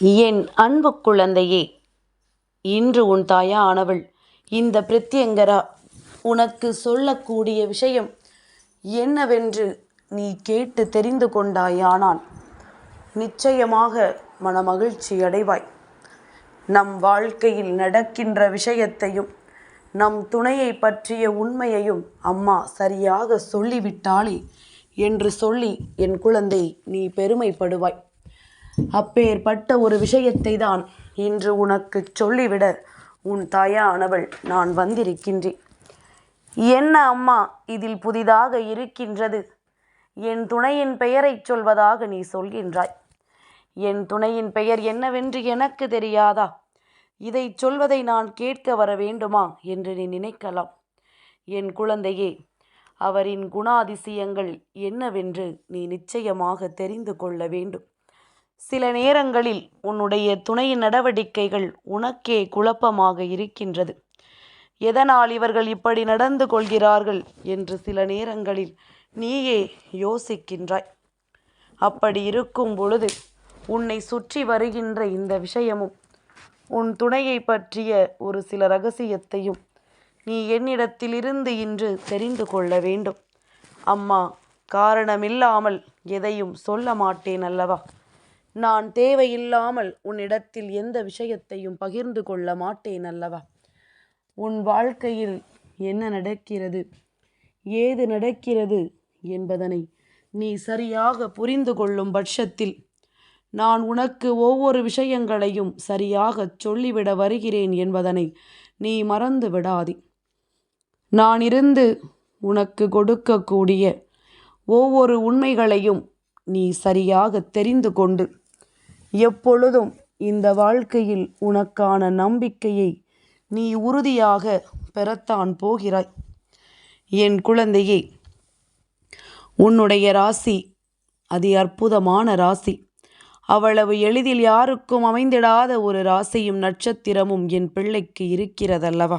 என் அன்பு குழந்தையே இன்று உன் தாயானவள் இந்த பிரத்யங்கரா உனக்கு சொல்லக்கூடிய விஷயம் என்னவென்று நீ கேட்டு தெரிந்து கொண்டாயானால் நிச்சயமாக மனமகிழ்ச்சி அடைவாய். நம் வாழ்க்கையில் நடக்கின்ற விஷயத்தையும் நம் துணையை பற்றிய உண்மையையும் அம்மா சரியாக சொல்லிவிட்டாளே என்று சொல்லி என் குழந்தை நீ பெருமைப்படுவாய். அப்பேற்பட்ட ஒரு விஷயத்தை தான் இன்று உனக்கு சொல்லிவிட உன் தாயானவள் நான் வந்திருக்கின்றேன் என்ன அம்மா இதில் புதிதாக இருக்கின்றது? என் துணையின் பெயரைச் சொல்வதாக நீ சொல்கின்றாய். என் துணையின் பெயர் என்னவென்று எனக்கு தெரியாதா? இதைச் சொல்வதை நான் கேட்க வர வேண்டுமா என்று நீ நினைக்கலாம். என் குழந்தையே அவரின் குணாதிசயங்கள் என்னவென்று நீ நிச்சயமாக தெரிந்து கொள்ள வேண்டும். சில நேரங்களில் உன்னுடைய துணை நடவடிக்கைகள் உனக்கே குழப்பமாக இருக்கின்றது. எதனால் இவர்கள் இப்படி நடந்து கொள்கிறார்கள் என்று சில நேரங்களில் நீயே யோசிக்கின்றாய். அப்படி இருக்கும் பொழுது உன்னை சுற்றி வருகின்ற இந்த விஷயமும் உன் துணையை பற்றிய ஒரு சில ரகசியத்தையும் நீ என்னிடத்திலிருந்து இன்று தெரிந்து கொள்ள வேண்டும். அம்மா காரணமில்லாமல் எதையும் சொல்ல மாட்டேன் அல்லவா? நான் தேவையில்லாமல் உன்னிடத்தில் எந்த விஷயத்தையும் பகிர்ந்து கொள்ள மாட்டேன் அல்லவா? உன் வாழ்க்கையில் என்ன நடக்கிறது? ஏது நடக்கிறது என்பதனை நீ சரியாக புரிந்து கொள்ளும் பட்சத்தில் நான் உனக்கு ஒவ்வொரு விஷயங்களையும் சரியாகச் சொல்லிவிட வருகிறேன் என்பதனை நீ மறந்து விடாதே. நான் இருந்து உனக்கு கொடுக்கக்கூடிய ஒவ்வொரு உண்மைகளையும் நீ சரியாக தெரிந்து கொண்டு. எப்பொழுதும் இந்த வாழ்க்கையில் உனக்கான நம்பிக்கையை நீ உறுதியாக பெறத்தான் போகிறாய். என் குழந்தையே உன்னுடைய ராசி அதி அற்புதமான ராசி. அவ்வளவு எளிதில் யாருக்கும் அமைந்திடாத ஒரு ராசியும் நட்சத்திரமும் என் பிள்ளைக்கு இருக்கிறதல்லவா?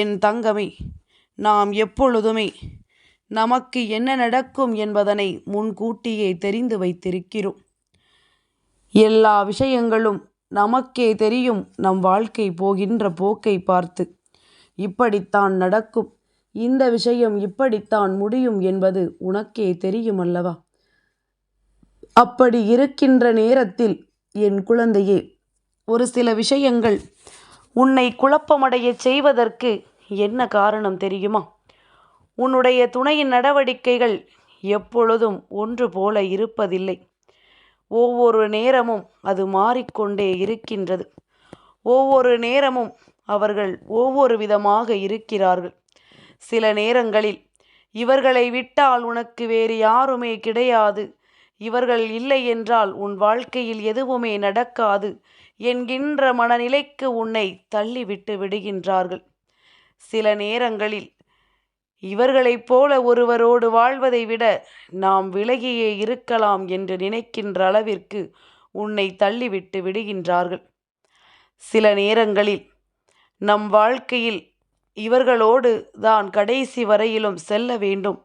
என் தங்கமே நாம் எப்பொழுதுமே நமக்கு என்ன நடக்கும் என்பதனை முன்கூட்டியே தெரிந்து வைத்திருக்கிறோம். எல்லா விஷயங்களும் நமக்கே தெரியும் நம் வாழ்க்கை போகின்ற போக்கை பார்த்து. இப்படித்தான் நடக்கும். இந்த விஷயம் இப்படித்தான் முடியும் என்பது உனக்கே தெரியும் அல்லவா அப்படி இருக்கின்ற நேரத்தில் என் குழந்தையே ஒரு சில விஷயங்கள் உன்னை குழப்பமடைய செய்வதற்கு என்ன காரணம் தெரியுமா? உன்னுடைய துணையின் நடவடிக்கைகள் எப்பொழுதும் ஒன்று போல இருப்பதில்லை. ஒவ்வொரு நேரமும் அது மாறிக்கொண்டே இருக்கின்றது. ஒவ்வொரு நேரமும் அவர்கள் ஒவ்வொரு விதமாக இருக்கிறார்கள். சில நேரங்களில் இவர்களை விட்டால் உனக்கு வேறு யாருமே கிடையாது. இவர்கள் இல்லை என்றால் உன் வாழ்க்கையில் எதுவுமே நடக்காது என்கின்ற மனநிலைக்கு உன்னை தள்ளிவிட்டு விடுகின்றார்கள். சில நேரங்களில் இவர்களைப் போல ஒருவரோடு வாழ்வதை விட நாம் விலகியே இருக்கலாம் என்று நினைக்கின்ற அளவிற்கு உன்னை தள்ளிவிட்டு விடுகின்றார்கள். சில நேரங்களில் நம் வாழ்க்கையில் இவர்களோடு தான் கடைசி வரையிலும் செல்ல வேண்டும்.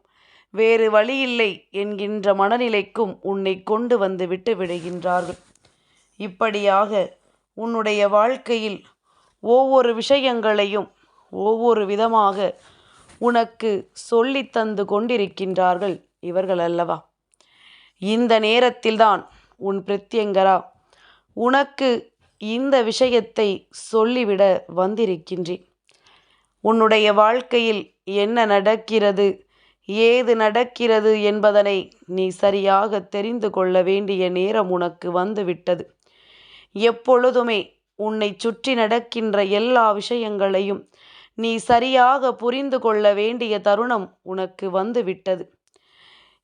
வேறு வழியில்லை என்கின்ற மனநிலைக்கும் உன்னை கொண்டு வந்து விட்டு விடுகின்றார்கள். இப்படியாக உன்னுடைய வாழ்க்கையில் ஒவ்வொரு விஷயங்களையும் ஒவ்வொரு விதமாக உனக்கு சொல்லி தந்து கொண்டிருக்கின்றார்கள் இவர்கள் அல்லவா இந்த நேரத்தில்தான் உன் பிரத்யங்கரா உனக்கு இந்த விஷயத்தை சொல்லிவிட வந்திருக்கின்றேன். உன்னுடைய வாழ்க்கையில் என்ன நடக்கிறது ஏது நடக்கிறது என்பதனை நீ சரியாக தெரிந்து கொள்ள வேண்டிய நேரம் உனக்கு வந்துவிட்டது. எப்பொழுதுமே உன்னை சுற்றி நடக்கின்ற எல்லா விஷயங்களையும் நீ சரியாக புரிந்து கொள்ள வேண்டிய தருணம் உனக்கு வந்துவிட்டது.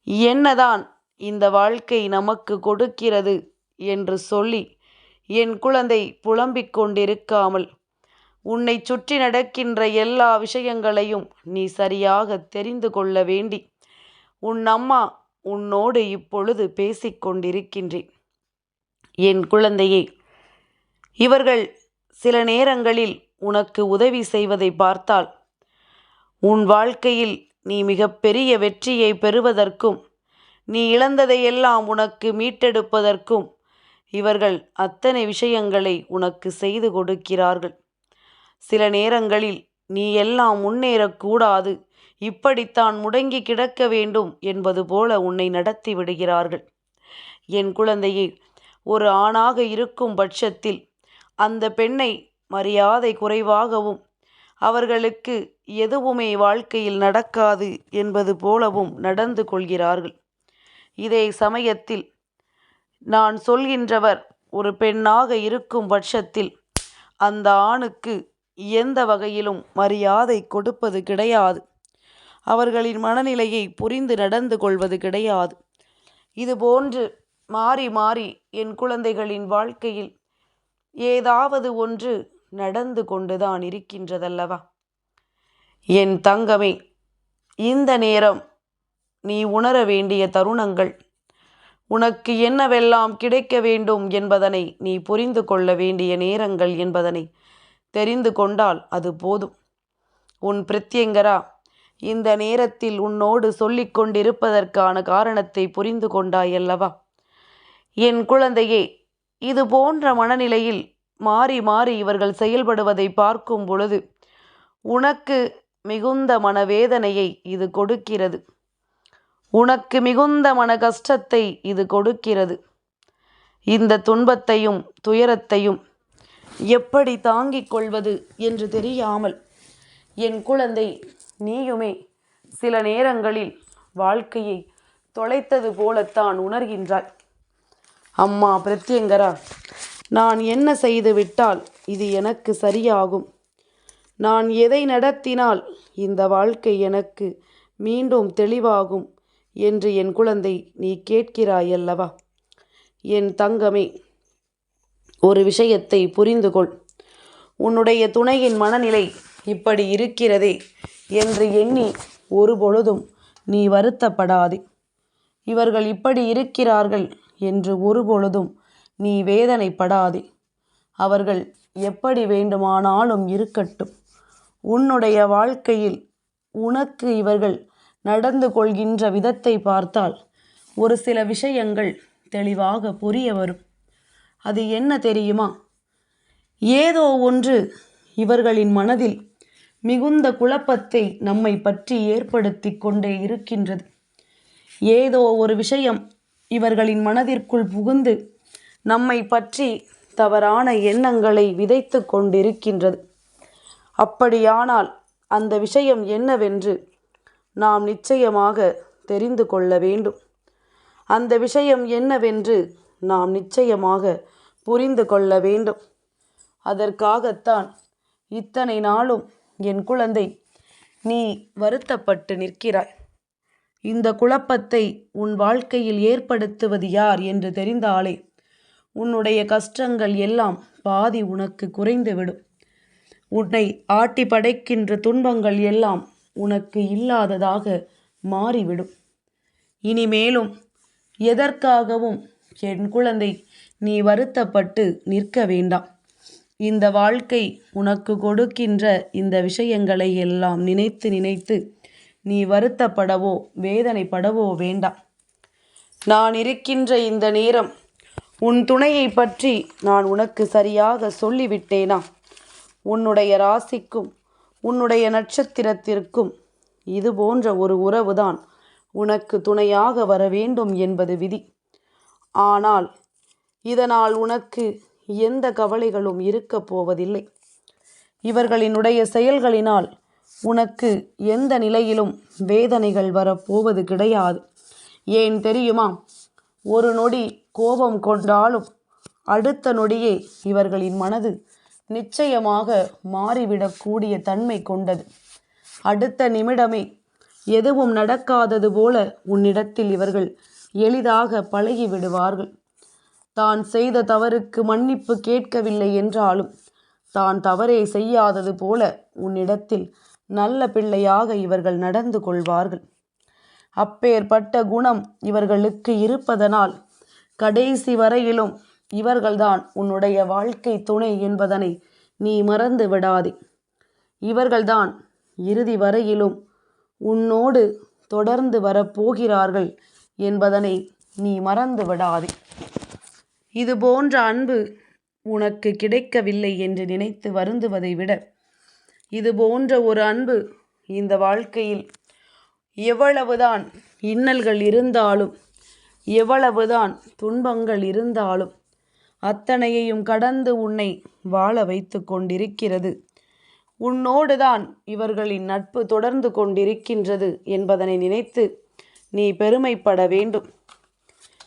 என்னதான் இந்த வாழ்க்கை நமக்கு கொடுக்கிறது என்று சொல்லி என் குழந்தை புலம்பிக் கொண்டிருக்காமல் உன்னை சுற்றி நடக்கின்ற எல்லா விஷயங்களையும் நீ சரியாக தெரிந்து கொள்ள வேண்டி உன் அம்மா உன்னோடு இப்பொழுது பேசிக்கொண்டிருக்கின்றேன் என் குழந்தையே இவர்கள் சில நேரங்களில் உனக்கு உதவி செய்வதை பார்த்தால் உன் வாழ்க்கையில் நீ மிகப்பெரிய வெற்றியை பெறுவதற்கும் நீ இழந்ததையெல்லாம் உனக்கு மீட்டெடுப்பதற்கும் இவர்கள் அத்தனை விஷயங்களை உனக்கு செய்து கொடுக்கிறார்கள். சில நேரங்களில் நீ எல்லாம் முன்னேறக்கூடாது. இப்படித்தான் முடங்கி கிடக்க வேண்டும் என்பது போல உன்னை நடத்தி விடுகிறார்கள். என் குழந்தையே ஒரு ஆணாக இருக்கும் பட்சத்தில் அந்த பெண்ணை மரியாதை குறைவாகவும் அவர்களுக்கு எதுவுமே வாழ்க்கையில் நடக்காது என்பது போலவும் நடந்து கொள்கிறார்கள். இதே சமயத்தில் நான் சொல்கின்றவர் ஒரு பெண்ணாக இருக்கும் பட்சத்தில் அந்த ஆணுக்கு எந்த வகையிலும் மரியாதை கொடுப்பது கிடையாது. அவர்களின் மனநிலையை புரிந்து நடந்து கொள்வது கிடையாது. இதுபோன்று மாறி மாறி என் குழந்தைகளின் வாழ்க்கையில் ஏதாவது ஒன்று நடந்து கொண்டுதான் இருக்கின்றதல்லவா? என் தங்கமே இந்த நேரம் நீ உணர வேண்டிய தருணங்கள் உனக்கு என்னவெல்லாம் கிடைக்க வேண்டும் என்பதனை நீ புரிந்து கொள்ள வேண்டிய நேரங்கள் என்பதனை தெரிந்து கொண்டால் அது போதும். உன் பிரத்யங்கரா இந்த நேரத்தில் உன்னோடு சொல்லிக் கொண்டிருப்பதற்கான காரணத்தை புரிந்து கொண்டாயல்லவா? என் குழந்தையே இது போன்ற மனநிலையில் மாறி மாறி இவர்கள் செயல்படுவதை பார்க்கும் பொழுது உனக்கு மிகுந்த மனவேதனையை இது கொடுக்கிறது. உனக்கு மிகுந்த மன கஷ்டத்தை இது கொடுக்கிறது. இந்த துன்பத்தையும் துயரத்தையும் எப்படி தாங்கிக் கொள்வது என்று தெரியாமல் என் குழந்தை நீயுமே சில நேரங்களில் வாழ்க்கையை தொலைத்தது போலத்தான் உணர்கின்றாய் அம்மா பிரத்யங்கரா நான் என்ன செய்து விட்டால் இது எனக்கு சரியாகும். நான் எதை நடத்தினால் இந்த வாழ்க்கை எனக்கு மீண்டும் தெளிவாகும் என்று என் குழந்தை நீ கேட்கிறாயல்லவா? என் தங்கமே ஒரு விஷயத்தை புரிந்து கொள் உன்னுடைய துணையின் மனநிலை இப்படி இருக்கிறதே என்று எண்ணி ஒருபொழுதும் நீ வருத்தப்படாதே. இவர்கள் இப்படி இருக்கிறார்கள் என்று ஒருபொழுதும் நீ வேதனைப்படாதே. அவர்கள் எப்படி வேண்டுமானாலும் இருக்கட்டும். உன்னுடைய வாழ்க்கையில் உனக்கு இவர்கள் நடந்து கொள்கின்ற விதத்தை பார்த்தால் ஒரு சில விஷயங்கள் தெளிவாக புரிய வரும். அது என்ன தெரியுமா? ஏதோ ஒன்று இவர்களின் மனதில் மிகுந்த குழப்பத்தை நம்மை பற்றி ஏற்படுத்தி கொண்டே இருக்கின்றது. ஏதோ ஒரு விஷயம் இவர்களின் மனதிற்குள் புகுந்து நம்மை பற்றி தவறான எண்ணங்களை விதைத்து கொண்டிருக்கின்றது. அப்படியானால் அந்த விஷயம் என்னவென்று நாம் நிச்சயமாக தெரிந்து கொள்ள வேண்டும். அந்த விஷயம் என்னவென்று நாம் நிச்சயமாக புரிந்து கொள்ள வேண்டும். அதற்காகத்தான் இத்தனை நாளும் என் குழந்தை நீ வருத்தப்பட்டு நிற்கிறாய். இந்த குழப்பத்தை உன் வாழ்க்கையில் ஏற்படுத்துவது யார் என்று தெரிந்தாலே உன்னுடைய கஷ்டங்கள் எல்லாம் பாதி உனக்கு குறைந்துவிடும். உன்னை ஆட்டி படைக்கின்ற துன்பங்கள் எல்லாம் உனக்கு இல்லாததாக மாறிவிடும். இனிமேலும் எதற்காகவும் என் குழந்தை நீ வருத்தப்பட்டு நிற்க வேண்டாம். இந்த வாழ்க்கை உனக்கு கொடுக்கின்ற இந்த விஷயங்களை எல்லாம் நினைத்து நினைத்து நீ வருத்தப்படவோ வேதனைப்படவோ வேண்டாம். நான் இருக்கின்ற இந்த நேரம் உன் துணையை பற்றி நான் உனக்கு சரியாக சொல்லிவிட்டேனா? உன்னுடைய ராசிக்கும் உன்னுடைய நட்சத்திரத்திற்கும் இது போன்ற ஒரு உறவுதான் உனக்கு துணையாக வர வேண்டும் என்பது விதி. ஆனால் இதனால் உனக்கு எந்த கவலைகளும் இருக்கப் போவதில்லை. இவர்களினுடைய செயல்களினால் உனக்கு எந்த நிலையிலும் வேதனைகள் வரப்போவது கிடையாது. ஏன் தெரியுமா? ஒரு நொடி கோபம் கொண்டாலும் அடுத்த நொடியே இவர்களின் மனது நிச்சயமாக மாறிவிடக்கூடிய தன்மை கொண்டது. அடுத்த நிமிடமே எதுவும் நடக்காதது போல உன்னிடத்தில் இவர்கள் எளிதாக பழகி விடுவார்கள் தான் செய்த தவறுக்கு மன்னிப்பு கேட்கவில்லை என்றாலும் தான் தவறே செய்யாதது போல உன்னிடத்தில் நல்ல பிள்ளையாக இவர்கள் நடந்து கொள்வார்கள். அப்பேற்பட்ட குணம் இவர்களுக்கு இருப்பதனால் கடைசி வரையிலும் இவர்கள்தான் உன்னுடைய வாழ்க்கை துணை என்பதனை நீ மறந்து விடாதே. இவர்கள்தான் இறுதி வரையிலும் உன்னோடு தொடர்ந்து வரப்போகிறார்கள் என்பதனை நீ மறந்து விடாதே. இது போன்ற அன்பு உனக்கு கிடைக்கவில்லை என்று நினைத்து வருந்துவதை விட இது போன்ற ஒரு அன்பு இந்த வாழ்க்கையில் எவ்வளவுதான் இன்னல்கள் இருந்தாலும் எவ்வளவுதான் துன்பங்கள் இருந்தாலும் அத்தனையையும் கடந்து உன்னை வாழ வைத்து கொண்டிருக்கிறது. உன்னோடுதான் இவர்களின் நட்பு தொடர்ந்து கொண்டிருக்கின்றது என்பதனை நினைத்து நீ பெருமைப்பட வேண்டும்.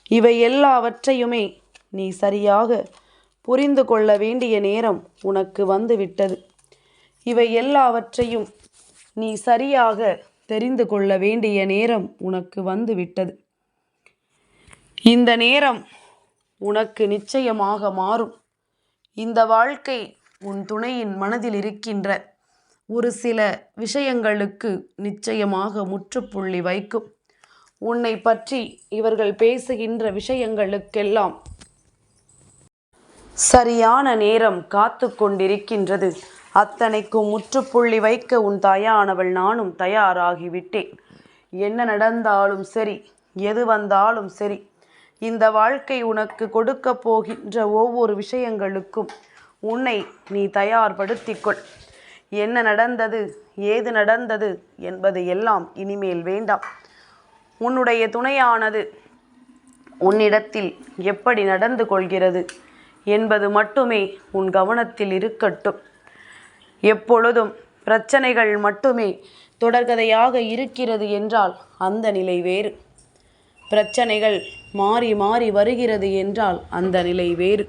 இவை எல்லாவற்றையுமே நீ சரியாக புரிந்து கொள்ள வேண்டிய நேரம் உனக்கு வந்துவிட்டது. இவை எல்லாவற்றையும் நீ சரியாக தெரிந்து கொள்ள வேண்டிய நேரம் உனக்கு வந்துவிட்டது. இந்த நேரம் உனக்கு நிச்சயமாக மாறும். இந்த வாழ்க்கை உன் துணையின் மனதில் இருக்கின்ற ஒரு சில விஷயங்களுக்கு நிச்சயமாக முற்றுப்புள்ளி வைக்கும். உன்னை பற்றி இவர்கள் பேசுகின்ற விஷயங்களுக்கெல்லாம் சரியான நேரம் காத்து கொண்டிருக்கின்றது. அத்தனைக்கும் முற்றுப்புள்ளி வைக்க உன் தாயானவள் நானும் தயாராகிவிட்டேன். என்ன நடந்தாலும் சரி எது வந்தாலும் சரி இந்த வாழ்க்கை உனக்கு கொடுக்க போகின்ற ஒவ்வொரு விஷயங்களுக்கும் உன்னை நீ தயார்படுத்திக்கொள். என்ன நடந்தது ஏது நடந்தது என்பது எல்லாம் இனிமேல் வேண்டாம். உன்னுடைய துணையானது உன்னிடத்தில் எப்படி நடந்து கொள்கிறது என்பது மட்டுமே உன் கவனத்தில் இருக்கட்டும். எப்பொழுதும் பிரச்சனைகள் மட்டுமே தொடர்கதையாக இருக்கிறது என்றால் அந்த நிலை வேறு. பிரச்சனைகள் மாறி மாறி வருகிறது என்றால் அந்த நிலை வேறு.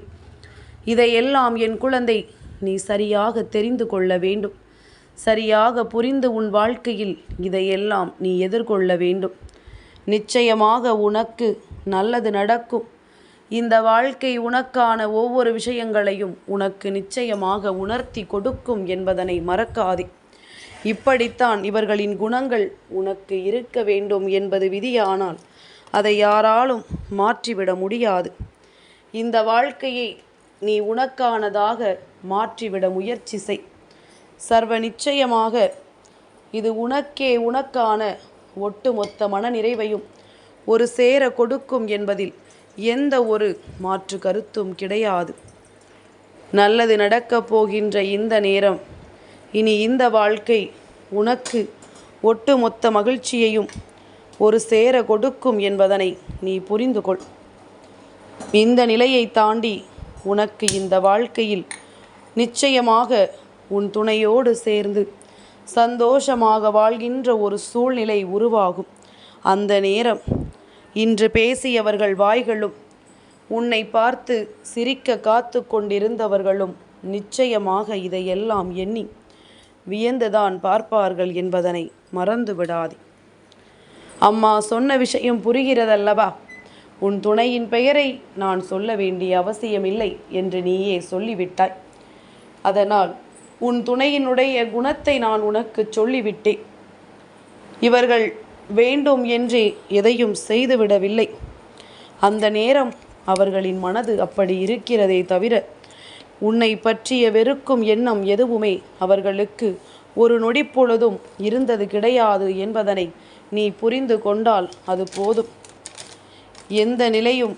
இதையெல்லாம் என் குழந்தை நீ சரியாக தெரிந்து கொள்ள வேண்டும். சரியாக புரிந்து உன் வாழ்க்கையில் இதையெல்லாம் நீ எதிர்கொள்ள வேண்டும். நிச்சயமாக உனக்கு நல்லது நடக்கும். இந்த வாழ்க்கை உனக்கான ஒவ்வொரு விஷயங்களையும் உனக்கு நிச்சயமாக உணர்த்தி கொடுக்கும் என்பதனை மறக்காதே. இப்படித்தான் இவர்களின் குணங்கள் உனக்கு இருக்க வேண்டும் என்பது விதியானால் அதை யாராலும் மாற்றிவிட முடியாது. இந்த வாழ்க்கையை நீ உனக்கானதாக மாற்றிவிட முயற்சி செய். சர்வ நிச்சயமாக இது உனக்கே உனக்கான ஒட்டுமொத்த மனநிறைவையும் ஒரு சேர கொடுக்கும் என்பதில் எந்த ஒரு மாற்று கருத்தும் கிடையாது. நல்லது நடக்கப் போகின்ற இந்த நேரம் இனி இந்த வாழ்க்கை உனக்கு ஒட்டுமொத்த மகிழ்ச்சியையும் ஒரு சேர கொடுக்கும் என்பதனை நீ புரிந்து கொள் இந்த நிலையை தாண்டி உனக்கு இந்த வாழ்க்கையில் நிச்சயமாக உன் துணையோடு சேர்ந்து சந்தோஷமாக வாழ்கின்ற ஒரு சூழ்நிலை உருவாகும். அந்த நேரம் இன்று பேசியவர்கள் வாய்களும் உன்னை பார்த்து சிரிக்க காத்து கொண்டிருந்தவர்களும் நிச்சயமாக இதையெல்லாம் எண்ணி வியந்துதான் பார்ப்பார்கள் என்பதனை மறந்து விடாதே அம்மா சொன்ன விஷயம் புரிகிறதல்லவா? உன் துணையின் பெயரை நான் சொல்ல வேண்டிய அவசியமில்லை என்று நீயே சொல்லிவிட்டாய். அதனால் உன் துணையினுடைய குணத்தை நான் உனக்கு சொல்லிவிட்டேன். இவர்கள் வேண்டும் என்றே எதையும் செய்துவிடவில்லை. அந்த நேரம் அவர்களின் மனது அப்படி இருக்கிறதே தவிர உன்னை பற்றிய வெறுக்கும் எண்ணம் எதுவுமே அவர்களுக்கு ஒரு நொடி பொழுதும் இருந்தது கிடையாது என்பதனை நீ புரிந்து கொண்டால் அது போதும். எந்த நிலையும்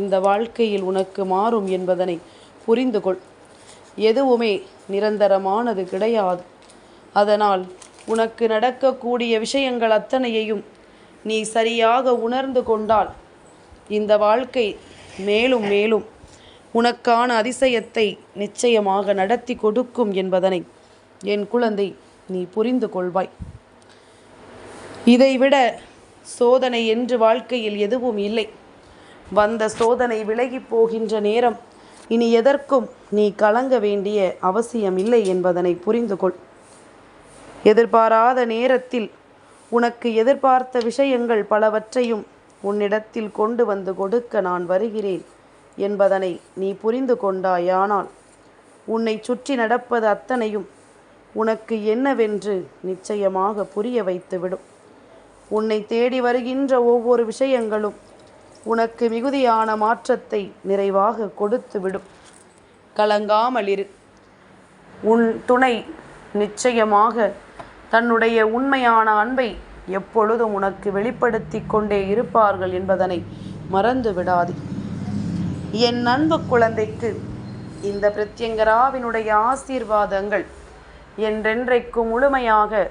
இந்த வாழ்க்கையில் உனக்கு மாறும் என்பதனை புரிந்து கொள். எதுவுமே நிரந்தரமானது கிடையாது. அதனால் உனக்கு நடக்கக்கூடிய விஷயங்கள் அத்தனையையும் நீ சரியாக உணர்ந்து கொண்டால் இந்த வாழ்க்கை மேலும் மேலும் உனக்கான அதிசயத்தை நிச்சயமாக நடத்தி கொடுக்கும் என்பதனை என் குழந்தை நீ புரிந்து கொள்வாய். இதைவிட சோதனை என்று வாழ்க்கையில் எதுவும் இல்லை. வந்த சோதனை விலகி போகின்ற நேரம். இனி எதற்கும் நீ கலங்க வேண்டிய அவசியம் இல்லை என்பதனை புரிந்து கொள். எதிர்பாராத நேரத்தில் உனக்கு எதிர்பார்த்த விஷயங்கள் பலவற்றையும் உன்னிடத்தில் கொண்டு வந்து கொடுக்க நான் வருகிறேன் என்பதனை நீ புரிந்து கொண்டாயானால் உன்னை சுற்றி நடப்பது அத்தனையும் உனக்கு என்னவென்று நிச்சயமாக புரிய வைத்துவிடும். உன்னை தேடி வருகின்ற ஒவ்வொரு விஷயங்களும் உனக்கு மிகுதியான மாற்றத்தை நிறைவாக கொடுத்து விடும் கலங்காமல் இரு. உன் துணை நிச்சயமாக தன்னுடைய உண்மையான அன்பை எப்பொழுதும் உனக்கு வெளிப்படுத்தி கொண்டே இருப்பார்கள் என்பதனை மறந்து விடாது. என் அன்பு குழந்தைக்கு இந்த பிரத்யங்கராவினுடைய ஆசீர்வாதங்கள் என்றென்றைக்கும் முழுமையாக